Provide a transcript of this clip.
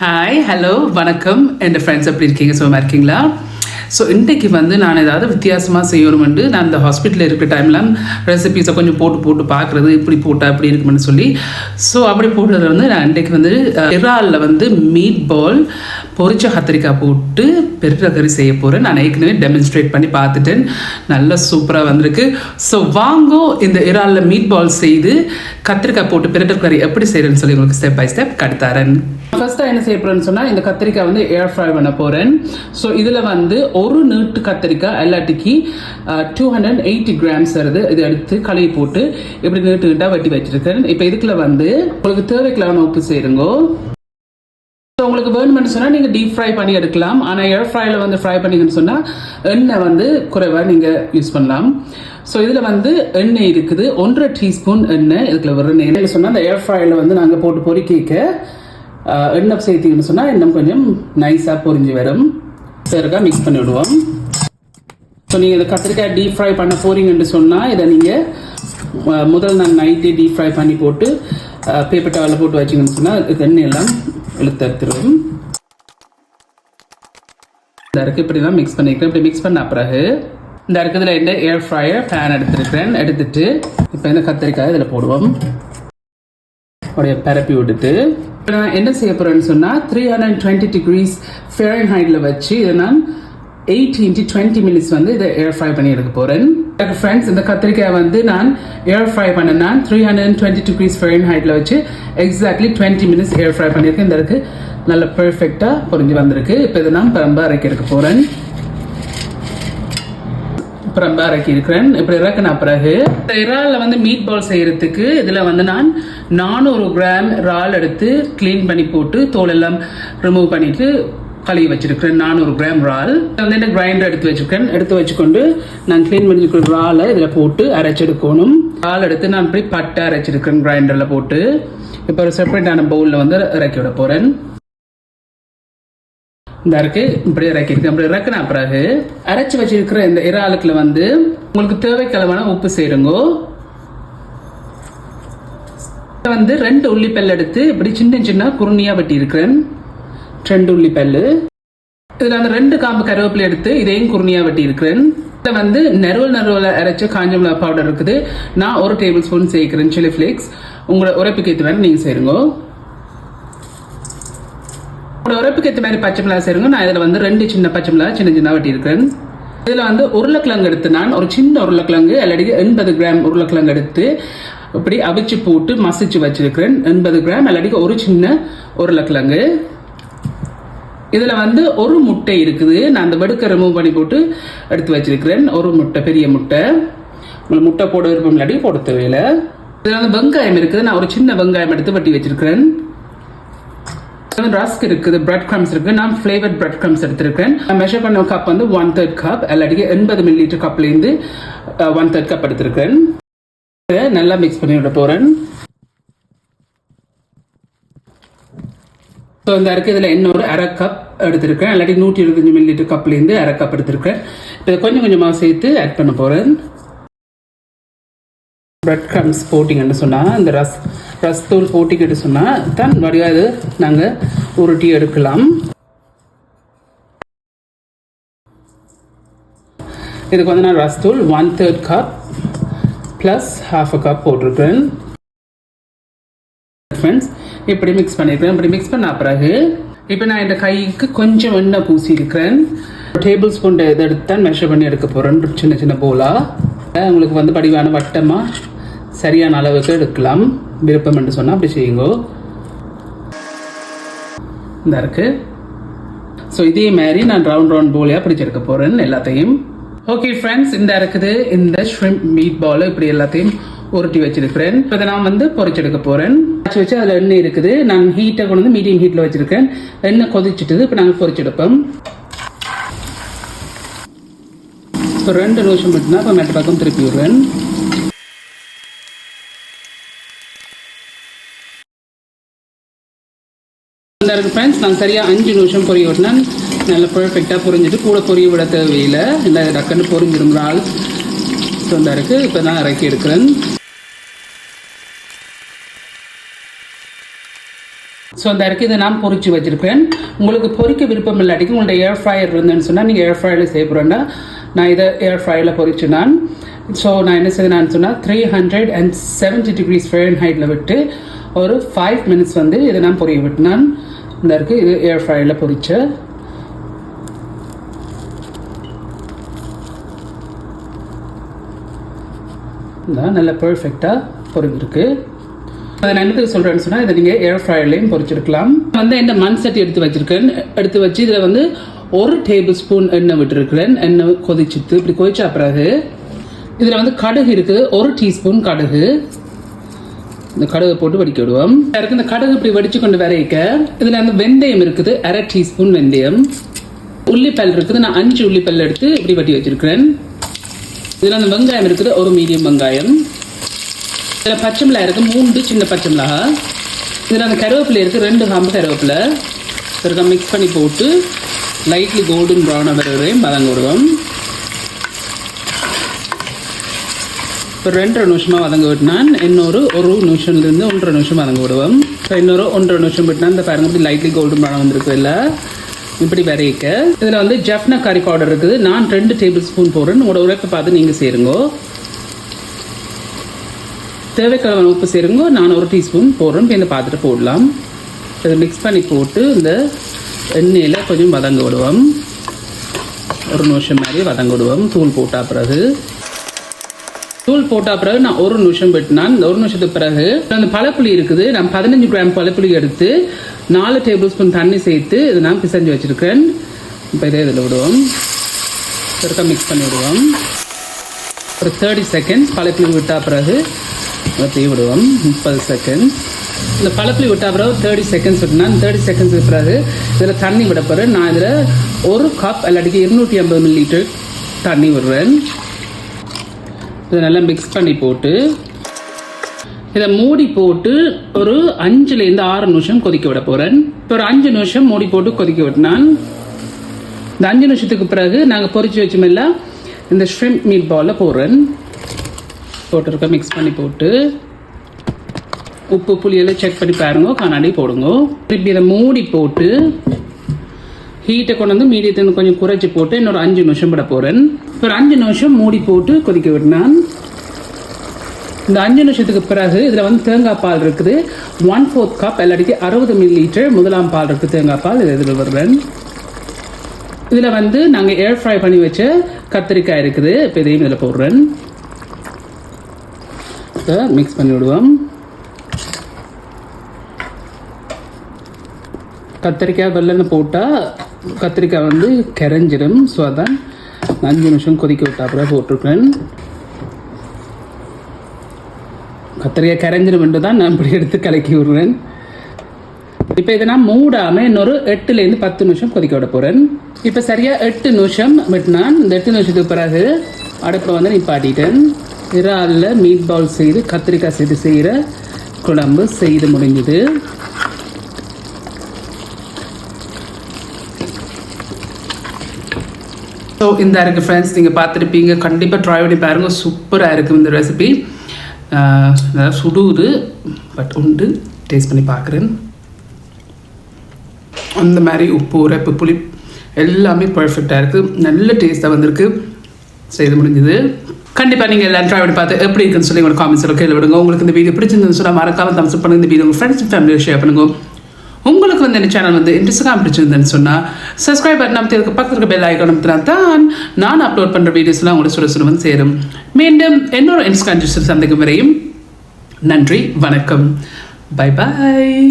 Hi hello வணக்கம். என் friends எப்படி இருக்கீங்க? சும்மா இருக்கீங்களா? ஸோ இன்றைக்கு வந்து நான் ஏதாவது வித்தியாசமாக செய்யணும்னு நான் இந்த ஹாஸ்பிட்டலில் இருக்கிற டைமில் ரெசிபீஸை கொஞ்சம் போட்டு போட்டு பார்க்குறது இப்படி போட்டால் அப்படி இருக்குமென்னு சொல்லி. ஸோ அப்படி போட்டதில் வந்து நான் இன்றைக்கு வந்து இறாலில் வந்து மீட் பால் பொரிச்ச கத்திரிக்காய் போட்டு பெருட்ட கறி செய்ய போகிறேன் நான் ஏற்கனவே டெமான்ஸ்ட்ரேட் பண்ணி பார்த்துட்டேன். நல்லா சூப்பராக வந்திருக்கு. ஸோ வாங்கோ இந்த இறாலில் மீட் பால் செய்து கத்திரிக்காய் போட்டு பெருட்ட கறி எப்படி செய்கிறேன்னு சொல்லி உங்களுக்கு ஸ்டெப் பை ஸ்டெப் கடுத்தாரன் ஃபஸ்ட்டாக என்ன செய்ய போகிறேன்னு சொன்னால் இந்த கத்திரிக்காய் வந்து ஏர் ஃப்ரை பண்ண போகிறேன் ஸோ இதில் வந்து ஒரு நீட்டு கத்திரிக்காய் எல்லாட்டிக்கு டூ ஹண்ட்ரட் எயிட்டி கிராம்ஸ் வருது. இது எடுத்து கழுவி போட்டு இப்படி நீட்டு நீட்டாக வெட்டி வச்சுருக்கேன். இப்போ இதுக்குள்ள வந்து உங்களுக்கு தேவைக்கெல்லாம் உப்பு செய்யுங்கோ ஸோ உங்களுக்கு வேணும்னு சொன்னால் நீங்கள் டீப் ஃப்ரை பண்ணி எடுக்கலாம். ஆனால் ஏர் ஃப்ரையில் வந்து ஃப்ரை பண்ணிங்கன்னு சொன்னால் எண்ணெய் வந்து குறைவாக நீங்கள் யூஸ் பண்ணலாம். ஸோ இதில் வந்து எண்ணெய் இருக்குது. ஒன்றரை டீஸ்பூன் எண்ணெய். இதுக்குள்ள வர எண்ணெய். சொன்னால் அந்த ஏர் ஃப்ரையில் வந்து நாங்கள் போட்டு பொறிக்க எண்ணெய் சேர்த்தீங்கன்னு சொன்னால் இன்னும் கொஞ்சம் நைஸாக பொரிஞ்சு வரும். சரிக்கா மிக்ஸ் பண்ணி விடுவோம். ஸோ நீங்கள் இந்த கத்திரிக்காய் டீப் ஃப்ரை பண்ண போறீங்கன்னு சொன்னால் இதை நீங்கள் முதல் நாள் நைட்டே டீப் ஃப்ரை பண்ணி போட்டு பேப்பர் டவலில் போட்டு வச்சிங்கன்னு சொன்னால் இது எண்ணெய் எல்லாம் இழுத்து இந்த அறுக்கு இப்படி தான் மிக்ஸ் பண்ணிக்கிறேன். இப்படி மிக்ஸ் பண்ண பிறகு இந்த இருக்கிறதுல இந்த ஏர் ஃப்ரையர் ஃபேன் எடுத்துருக்கிறேன். எடுத்துட்டு இப்போ இந்த கத்திரிக்காய் இதில் போடுவோம். அப்படியே பரப்பி விட்டுட்டு இப்போ நான் என்ன செய்ய போறேன்னு சொன்னால் three hundred twenty degrees Fahrenheit ஹைட்ல வச்சு இதை நான் எயிட் இன்ட்டு டுவெண்ட்டி மினிட்ஸ் வந்து இதை ஏர் ஃப்ரை பண்ணி எடுக்க போறேன். ஃப்ரெண்ட்ஸ் இந்த கத்திரிக்காய் வந்து நான் ஏர் ஃப்ரை பண்ணேன் நான் த்ரீ ஹண்ட்ரட் டுவெண்ட்டி டிகிரிஸ் ஃபேரன் ஹைட்டில் வச்சு exactly twenty minutes air fry பண்ணியிருக்கேன். இந்த இருக்கு நல்ல பெர்ஃபெக்டாக பொறிஞ்சு வந்திருக்கு. இப்போ இதை நான் பரம்ப அரைக்கிறதுக்கு போகிறேன் போறேன். இறக்கி இருக்கிறேன். இப்படி இறக்கின பிறகு இந்த இறாலில் வந்து மீட் பால் செய்கிறதுக்கு இதில் வந்து நான் நானூறு கிராம் இறால் எடுத்து க்ளீன் பண்ணி போட்டு தோல் எல்லாம் ரிமூவ் பண்ணிவிட்டு கழுவி வச்சிருக்கிறேன். நானூறு கிராம் இறால். வந்து இந்த கிரைண்டர் எடுத்து வச்சிருக்கேன். எடுத்து வச்சுக்கொண்டு நான் க்ளீன் பண்ணிருக்கிற இறாலை இதில் போட்டு அரைச்செடுக்கணும் இறால் எடுத்து நான் இப்படி பட்டை அரைச்சிருக்கிறேன் கிரைண்டரில் போட்டு. இப்போ ஒரு செப்பரேட்டான பவுலில் வந்து இறக்கி விட போகிறேன் இந்த இருக்கு இப்படி இறக்கிருக்கு அப்படி இறக்குன பிறகு அரைச்சி வச்சிருக்கிற இந்த இறாலுக்குள்ள வந்து உங்களுக்கு தேவைக்களவான உப்பு சேருங்கோ. வந்து ரெண்டு உள்ளிப்பல் எடுத்து இப்படி சின்ன சின்ன குருணியா வெட்டி இருக்கிறேன் ரெண்டு உள்ளிப்பல்லு இதுல அந்த ரெண்டு காம்பு கருவேப்பிலை எடுத்து இதையும் குருணியா வெட்டி இருக்கிறேன் இதை வந்து நெருவல் நெருவல அரைச்ச காஞ்ச மிளகா பவுடர் இருக்குது. நான் ஒரு டேபிள் ஸ்பூன் சேர்க்கிறேன் சில்லி ஃபிளேக்ஸ் உங்களோட உரைப்புக்கு ஏற்ற மாதிரி நீங்க சேருங்க உங்களோட உரைப்புக்கு ஏற்ற மாதிரி பச்சை மிளகா சேருங்க நான் இதில் வந்து ரெண்டு சின்ன பச்சை மிளகா சின்ன சின்ன இருக்கிறேன் இதில் வந்து உருளைக்கிழங்கு எடுத்து நான் ஒரு சின்ன உருளைக்கிழங்கு அல்லடி எண்பது கிராம் உருளைக்கிழங்கு எடுத்து இப்படி அவிச்சு போட்டு மசிச்சு வச்சிருக்கிறேன். எண்பது கிராம் அல்லடி ஒரு சின்ன உருளைக்கிழங்கு. இதில் வந்து ஒரு முட்டை இருக்குது. நான் அந்த வெடுக்க ரிமூவ் பண்ணி போட்டு எடுத்து வச்சிருக்கிறேன். ஒரு முட்டை பெரிய முட்டை. உங்களுக்கு முட்டை போட விருப்பம் இல்லாட்டி போட தேவையில்லை இதில் வந்து வெங்காயம் இருக்குது. நான் ஒரு சின்ன வெங்காயம் எடுத்து வெட்டி வச்சிருக்கிறேன். ரஸ்க் இருக்குது பிரெட் கிரம்ஸ் இருக்கு நான் ஃப்ளேவர்ட் பிரெட் கிரம்ஸ் எடுத்திருக்கேன் மெஷர் பண்ண கப் வந்து ஒன் தேர்ட் கப் இல்லாட்டி எண்பது மில்லி லிட்டர் கப்லேருந்து ஒன் தேர்ட் கப் எடுத்திருக்கேன் நல்லா மிக்ஸ் பண்ணி விட போகிறேன் ஸோ இந்த இருக்கு. இதில் இன்னொரு அரை கப் எடுத்திருக்கேன் இல்லாட்டி நூற்றி எழுபத்தஞ்சு மில்லி லிட்டர் கப்லேருந்து அரை கப் எடுத்திருக்கேன் இப்போ இதை கொஞ்சம் கொஞ்சமாக சேர்த்து ஆட் பண்ண போகிறேன் பிரெட் க்ரம்ஸ் போட்டிங்கன்னு சொன்னால் இந்த ரஸ் ரஸ் தூள் போட்டிக்கிட்டு சொன்னால் தான் வடிவாது. நாங்கள் உருட்டி எடுக்கலாம். இதுக்கு வந்து நான் ரஸ்தூள் one third cup plus half a cup போட்டிருக்கேன் ஃப்ரெண்ட்ஸ் இப்படி மிக்ஸ் பண்ணியிருக்கேன் இப்படி மிக்ஸ் பண்ண பிறகு இப்போ நான் இந்த கைக்கு கொஞ்சம் எண்ணெய் பூசியிருக்கிறேன். டேபிள் ஸ்பூன் இதை எடுத்து தான் மெஷர் பண்ணி எடுக்க போகிறேன் சின்ன சின்ன போலாக உங்களுக்கு வந்து படிவான வட்டமாக சரியான அளவுக்கு எடுக்கலாம். விருப்பம் என்று சொன்னால் அப்படி செய்யுங்கோ. இந்த இருக்கு. ஸோ இதே மாதிரி நான் ரவுண்ட் ரவுண்ட் போலியாக பிடிச்செடுக்க போகிறேன் எல்லாத்தையும். ஓகே ஃப்ரெண்ட்ஸ் இந்த இருக்குது. இந்த ஷ்ரிம்ப் மீட் பால் இப்படி எல்லாத்தையும் உருட்டி வச்சிருக்கிறேன். இப்போ இதை நான் வந்து பொறிச்செடுக்க போகிறேன் காய்ச்சி வச்சு அதில் எண்ணெய் இருக்குது. நான் ஹீட்டை கொண்டு வந்து மீடியம் ஹீட்டில் வச்சுருக்கேன். எண்ணெய் கொதிச்சுட்டுது இப்போ நாங்கள் பொறிச்செடுப்போம். இப்போ ரெண்டு நிமிஷம் மட்டும்தான் இப்போ மெட்ட பக்கம் திருப்பி விடுறேன். இந்த ஃப்ரெண்ட்ஸ் நான் சரியாக அஞ்சு நிமிஷம் பொரிய விட்டினா. நல்லா பர்ஃபெக்டாக பொரிஞ்சிட்டு கூட பொரிய விட தேவையில்லை. இல்லை டக்குன்னு பொரிஞ்சிருந்தால் ஆள் இருக்குது இப்போ நான் இறக்கி எடுக்கிறேன். ஸோ அந்த இருக்கு இதை நான் பொறிச்சு வச்சுருப்பேன். உங்களுக்கு பொறிக்க விருப்பம் இல்லாட்டிக்கு உங்கள்ட்ட ஏர் ஃப்ரையர் இருந்தேன்னு சொன்னால் நீங்கள் ஏர் ஃப்ரையரில் செய்யப்படுறேன்னா நான் இதை ஏர் ஃப்ரையரில் பொரிச்சு நான் ஸோ நான் என்ன செய்தேன்னு சொன்னால் three hundred and seventy degrees ஃபேரன் ஹைட்டில் விட்டு ஒரு ஃபைவ் மினிட்ஸ் வந்து இதை நான் பொரிய விட்டுனான் இந்த இருக்கு இது ஏர் ஃப்ரையரில் பொறிச்சேன் நல்லா நல்ல பர்ஃபெக்டாக பொரிஞ்சிருக்கு. அதை நான் என்னத்துக்கு சொல்கிறேன்னு சொன்னால் இதை நீங்கள் ஏர் ஃப்ரையர்லேயும் பொறிச்சிருக்கலாம். வந்து இந்த மண் சட்டி எடுத்து வச்சிருக்கேன். எடுத்து வச்சு இதில் வந்து ஒரு டேபிள் ஸ்பூன் எண்ணெய் விட்டுருக்கிறேன். எண்ணெய் கொதிச்சுட்டு இப்படி கொதிச்சா பிறகு இதில் வந்து கடுகு இருக்குது ஒரு டீஸ்பூன் கடுகு. இந்த கடுகு போட்டு வடிக்க விடுவோம். எனக்கு இந்த கடுகு இப்படி வடிச்சு கொண்டு வரைக்க இதில் அந்த வெந்தயம் இருக்குது. அரை டீஸ்பூன் வெந்தயம். உள்ளிப்பல் இருக்குது. நான் அஞ்சு உள்ளிப்பல் எடுத்து இப்படி வட்டி வச்சிருக்கிறேன். இதில் அந்த வெங்காயம் இருக்குது. ஒரு மீடியம் வெங்காயம். இதில் பச்சை மிளகா இருக்குது மூன்று சின்ன பச்சை மிளகா இதில் அந்த கருவேப்பிலை இருக்குது ரெண்டு காம்பு கருவேப்பிலை. இருக்க மிக்ஸ் பண்ணி போட்டு லைட்லி கோல்டன் ப்ரௌன் வர வரையும் வதங்க விடுவோம் இப்போ ரெண்டரை நிமிஷமாக வதங்க விட்டுனான். இன்னொரு ஒரு நிமிஷம்லேருந்து ஒன்றரை நிமிஷம் வதங்க விடுவோம். இப்போ இன்னொரு ஒன்றரை நிமிஷம் விட்டுனா இந்த பாருங்க இப்படி லைட்லி கோல்டன் ப்ரௌன் வந்திருக்கு இல்லை? இப்படி வரைக்க. இதில் வந்து ஜஃப்னா கறி பவுடர் இருக்குது. நான் ரெண்டு டேபிள் ஸ்பூன் போடுறேன். உங்களோட உழைப்பை பார்த்து நீங்கள் சேருங்க. தேவைக்கலவன் உப்பு சேருங்க. நான் ஒரு டீஸ்பூன் போடுறேன். இப்போ இந்த போடலாம். இதை மிக்ஸ் பண்ணி போட்டு இந்த எண்ணெயில் கொஞ்சம் வதங்க விடுவோம். ஒரு நிமிஷம் மாதிரி வதங்க விடுவோம். தூள் போட்டா பிறகு. தூள் போட்டா பிறகு நான் ஒரு நிமிஷம் விட்டுனான். இந்த ஒரு நிமிஷத்துக்கு பிறகு அந்த பழப்புளி இருக்குது. நான் பதினஞ்சு கிராம் பழப்புளி எடுத்து நாலு டேபிள் ஸ்பூன் தண்ணி சேர்த்து இதை நான் பிசைஞ்சு வச்சுருக்கேன். இப்போ இதே இதில் விடுவோம். இருக்க மிக்ஸ் பண்ணி விடுவோம். ஒரு தேர்ட்டி செகண்ட்ஸ் பழப்புளி விட்டா பிறகு அதை விடுவோம். முப்பது செகண்ட் இந்த பழப்புளி விட்ட பிறகு தேர்ட்டி செகண்ட்ஸ் விட்டுனா தேர்ட்டி செகண்ட்ஸ் பிறகு இதில் தண்ணி விட போகிறேன் நான் இதில் ஒரு கப் இல்லாட்டிக்கு இருநூற்றி ஐம்பது மில்லி லிட்டர் தண்ணி விடுறேன். இதை நல்லா மிக்ஸ் பண்ணி போட்டு இதை மூடி போட்டு ஒரு அஞ்சுலேருந்து ஆறு நிமிஷம் கொதிக்க விட போகிறேன் இப்போ ஒரு அஞ்சு நிமிஷம் மூடி போட்டு கொதிக்க விட்டினான் இந்த அஞ்சு நிமிஷத்துக்கு பிறகு நாங்கள் பொறிச்சு வச்சோமெல்லாம் இந்த ஷ்ரிம்ப் மீட் பாலில் போடுறேன். போட்டிருக்க மிக்ஸ் பண்ணி போட்டு உப்பு புளியெல்லாம் செக் பண்ணி பாருங்க கண்ணாடி போடுங்க. திருப்பி இதை மூடி போட்டு ஹீட்டை கொண்டு வந்து மீடியத்தை கொஞ்சம் குறைச்சி போட்டு இன்னொரு அஞ்சு நிமிஷம் விட போகிறேன் ஒரு அஞ்சு நிமிஷம் மூடி போட்டு கொதிக்க விடுனான் இந்த அஞ்சு நிமிஷத்துக்கு பிறகு இதில் வந்து தேங்காய் பால் இருக்குது. ஒன் ஃபோர்த் கப் எல்லாடிக்கு அறுபது மில்லி லிட்டர் முதலாம் பால் இருக்குது தேங்காய் பால். இதை இதில் விடுறேன். இதில் வந்து நாங்கள் ஏர் ஃப்ரை பண்ணி வச்ச கத்திரிக்காய் இருக்குது. இப்போ இதையும் இதில் போடுறேன். இப்போ மிக்ஸ் பண்ணி விடுவோம். கத்திரிக்காய் வெள்ளன்னு போட்டால் கத்திரிக்காய் வந்து கரைஞ்சிடும் ஸோ அதான் அஞ்சு நிமிஷம் கொதிக்க விட்டா அப்புறம் போட்டிருக்கேன் கத்திரிக்காய் கரைஞ்சிடும் தான் நான் இப்படி எடுத்து கலக்கி விடுவேன். இப்போ இதை நான் மூடாமல் இன்னொரு எட்டுலேருந்து பத்து நிமிஷம் கொதிக்க விட போகிறேன் இப்போ சரியாக எட்டு நிமிஷம் விட்டுனான் இந்த எட்டு நிமிஷத்துக்கு பிறகு அடுப்பை வந்து நிப்பாட்டிட்டேன். இறாலில் மீட் பால் செய்து கத்திரிக்காய் செய்து செய்கிற குழம்பு செய்து முடிஞ்சுது ஸோ இந்த இருக்குது ஃப்ரெண்ட்ஸ் நீங்கள் பார்த்துருப்பீங்க. கண்டிப்பாக ட்ரை பண்ணி பாருங்கள் சூப்பராக இருக்குது இந்த ரெசிபி நல்லா சுடுது பட் உண்டு. டேஸ்ட் பண்ணி பார்க்குறேன். அந்த மாதிரி உப்பு உரைப்பு புளி எல்லாமே பர்ஃபெக்டாக இருக்குது நல்ல டேஸ்ட்டாக வந்திருக்கு. செய்து முடிஞ்சது. கண்டிப்பாக நீங்கள் எல்லாம் பார்த்து எப்படி இருக்குன்னு சொல்லி உங்களோட காமெண்ட்ஸில் கேள்வி விடுங்க. உங்களுக்கு இந்த வீடியோ பிடிச்சிருந்துன்னு சொன்னால் மறக்காம தம்ஸ் பண்ணுங்க. இந்த வீடியோ உங்கள் ஃப்ரெண்ட்ஸ் ஃபேமிலியை ஷேர் பண்ணுங்க. உங்களுக்கு வந்து இந்த சேனல் வந்து இன்ட்ரெஸ்டாக பிடிச்சிருந்தேன்னு சொன்னால் சப்ஸ்கிரைப் பட்டன் அமைத்து பக்கத்தில் இருக்க பெல் ஐக்கான் அமைத்தினா தான் நான் அப்லோட் பண்ணுற வீடியோஸ்லாம் உங்களுக்கு சுட சுட வந்து சேரும். மீண்டும் என்னோட இன்ஸ்டான்ஜிஸ்டர் சந்திக்கும் வரையும் நன்றி வணக்கம். Bye bye